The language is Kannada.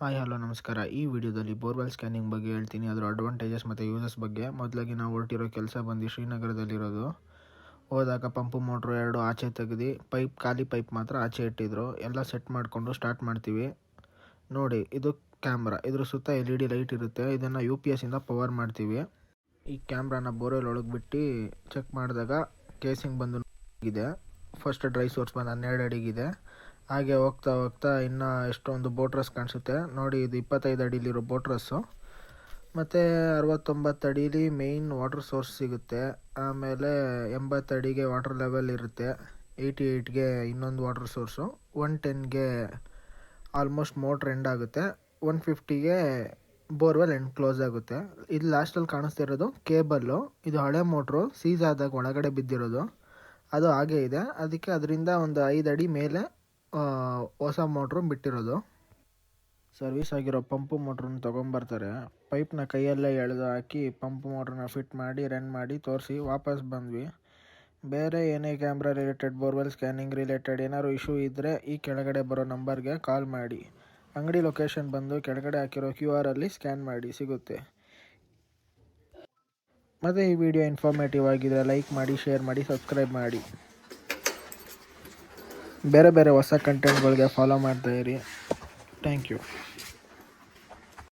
ಹಾಯ್, ಹಲೋ, ನಮಸ್ಕಾರ. ಈ ವಿಡಿಯೋದಲ್ಲಿ ಬೋರ್ವೆಲ್ ಸ್ಕ್ಯಾನಿಂಗ್ ಬಗ್ಗೆ ಹೇಳ್ತೀನಿ. ಅದರ ಅಡ್ವಾಂಟೇಜಸ್ ಮತ್ತು ಯೂಸಸ್ ಬಗ್ಗೆ. ಮೊದಲಾಗಿ ನಾವು ಹೊರಟಿರೋ ಕೆಲಸ ಬಂದು ಶ್ರೀನಗರದಲ್ಲಿರೋದು. ಹೋದಾಗ ಪಂಪು ಮೋಟ್ರು ಎರಡು ಆಚೆ ತೆಗೆದು, ಪೈಪ್, ಖಾಲಿ ಪೈಪ್ ಮಾತ್ರ ಆಚೆ ಇಟ್ಟಿದ್ರು. ಎಲ್ಲ ಸೆಟ್ ಮಾಡಿಕೊಂಡು ಸ್ಟಾರ್ಟ್ ಮಾಡ್ತೀವಿ. ನೋಡಿ, ಇದು ಕ್ಯಾಮ್ರಾ ಇದ್ರ ಸುತ್ತ ಎಲ್ ಇ ಡಿ ಲೈಟ್ ಇರುತ್ತೆ. ಇದನ್ನು ಯು ಪಿ ಎಸ್ಸಿಂದ ಪವರ್ ಮಾಡ್ತೀವಿ. ಈ ಕ್ಯಾಮ್ರಾನ ಬೋರ್ವೆಲ್ ಒಳಗೆ ಬಿಟ್ಟು ಚೆಕ್ ಮಾಡಿದಾಗ ಕೇಸಿಂಗ್ ಬಂದು ಇದೆ ಫಸ್ಟ್ ಡ್ರೈ ಸೋರ್ಸ್ ಬಂದು ಹನ್ನೆರಡು ಅಡಿಗಿದೆ. ಹಾಗೆ ಹೋಗ್ತಾ ಹೋಗ್ತಾ ಇನ್ನು ಎಷ್ಟೊಂದು ಬೋಟ್ರಸ್ ಕಾಣಿಸುತ್ತೆ. ನೋಡಿ, ಇದು ಇಪ್ಪತ್ತೈದು ಅಡಿಲಿರೋ ಬೋಟ್ರಸ್ಸು ಮತ್ತು ಅರವತ್ತೊಂಬತ್ತು ಅಡೀಲಿ ಮೇಯ್ನ್ ವಾಟರ್ ಸೋರ್ಸ್ ಸಿಗುತ್ತೆ. ಆಮೇಲೆ ಎಂಬತ್ತು ಅಡಿಗೆ ವಾಟರ್ ಲೆವೆಲ್ ಇರುತ್ತೆ. ಏಯ್ಟಿ ಏಯ್ಟ್ಗೆ ಇನ್ನೊಂದು ವಾಟರ್ ಸೋರ್ಸು ಒನ್ ಟೆನ್ಗೆ ಆಲ್ಮೋಸ್ಟ್ ಮೋಟ್ರ್ ಎಂಡ್ ಆಗುತ್ತೆ. ಒನ್ ಫಿಫ್ಟಿಗೆ ಬೋರ್ವೆಲ್ ಎಂಡ್ ಕ್ಲೋಸ್ ಆಗುತ್ತೆ. ಇದು ಲಾಸ್ಟಲ್ಲಿ ಕಾಣಿಸ್ತಿರೋದು ಕೇಬಲ್ಲು ಇದು ಹಳೆ ಮೋಟ್ರು ಸೀಸ್ ಆದಾಗ ಒಳಗಡೆ ಬಿದ್ದಿರೋದು. ಅದು ಹಾಗೇ ಇದೆ. ಅದಕ್ಕೆ ಅದರಿಂದ ಒಂದು ಐದು ಅಡಿ ಮೇಲೆ ಹೊಸ ಮೋಟ್ರು ಬಿಟ್ಟಿರೋದು. ಸರ್ವಿಸ್ ಆಗಿರೋ ಪಂಪು ಮೋಟ್ರನ್ನ ತೊಗೊಂಬರ್ತಾರೆ ಪೈಪ್ನ ಕೈಯಲ್ಲೇ ಎಳೆದು ಹಾಕಿ ಪಂಪ್ ಮೋಟ್ರನ್ನ ಫಿಟ್ ಮಾಡಿ ರನ್ ಮಾಡಿ ತೋರಿಸಿ ವಾಪಸ್ ಬಂದ್ವಿ. ಬೇರೆ ಏನೇ camera related borewell scanning related ಏನಾದ್ರು ಇಶ್ಯೂ ಇದ್ದರೆ ಈ ಕೆಳಗಡೆ ಬರೋ ನಂಬರ್ಗೆ ಕಾಲ್ ಮಾಡಿ. ಅಂಗಡಿ ಲೊಕೇಶನ್ ಬಂದು ಕೆಳಗಡೆ ಹಾಕಿರೋ ಕ್ಯೂ ಆರಲ್ಲಿ ಸ್ಕ್ಯಾನ್ ಮಾಡಿ, ಸಿಗುತ್ತೆ. ಮತ್ತು ಈ ವಿಡಿಯೋ ಇನ್ಫಾರ್ಮೇಟಿವ್ ಆಗಿದ್ರೆ ಲೈಕ್ ಮಾಡಿ ಶೇರ್ ಮಾಡಿ ಸಬ್ಸ್ಕ್ರೈಬ್ ಮಾಡಿ. ಬೇರೆ ಬೇರೆ ಹೊಸ ಕಂಟೆಂಟ್ಗಳಿಗೆ ಫಾಲೋ ಮಾಡ್ತಾಯಿರಿ ಥ್ಯಾಂಕ್ ಯು